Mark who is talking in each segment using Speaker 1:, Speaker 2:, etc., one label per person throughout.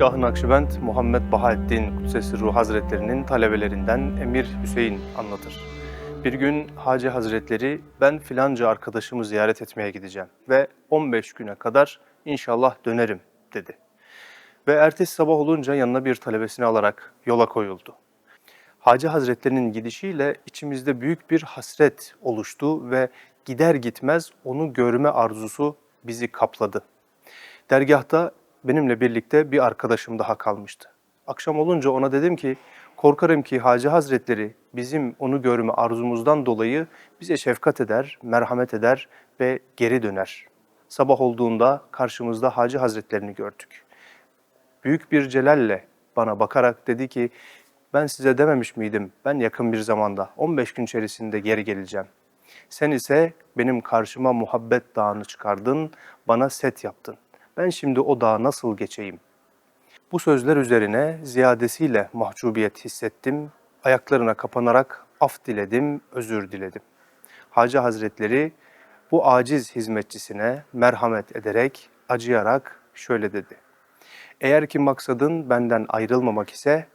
Speaker 1: Şah-ı Nakşibend Muhammed Bahaettin Kudsesi Ruh Hazretlerinin talebelerinden Emir Hüseyin anlatır. Bir gün Hacı Hazretleri ben filanca arkadaşımı ziyaret etmeye gideceğim ve 15 güne kadar inşallah dönerim dedi. Ve ertesi sabah olunca yanına bir talebesini alarak yola koyuldu. Hacı Hazretlerinin gidişiyle içimizde büyük bir hasret oluştu ve gider gitmez onu görme arzusu bizi kapladı. Dergahta benimle birlikte bir arkadaşım daha kalmıştı. Akşam olunca ona dedim ki, korkarım ki Hacı Hazretleri bizim onu görme arzumuzdan dolayı bize şefkat eder, merhamet eder ve geri döner. Sabah olduğunda karşımızda Hacı Hazretlerini gördük. Büyük bir celalle bana bakarak dedi ki, ben size dememiş miydim ben yakın bir zamanda 15 gün içerisinde geri geleceğim. Sen ise benim karşıma muhabbet dağını çıkardın, bana set yaptın. Ben şimdi o dağı nasıl geçeyim? Bu sözler üzerine ziyadesiyle mahcubiyet hissettim. Ayaklarına kapanarak af diledim, özür diledim. Hacı Hazretleri bu aciz hizmetçisine merhamet ederek, acıyarak şöyle dedi. Eğer ki maksadın benden ayrılmamak ise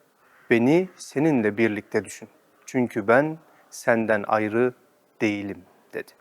Speaker 1: beni seninle birlikte düşün. Çünkü ben senden ayrı değilim dedi.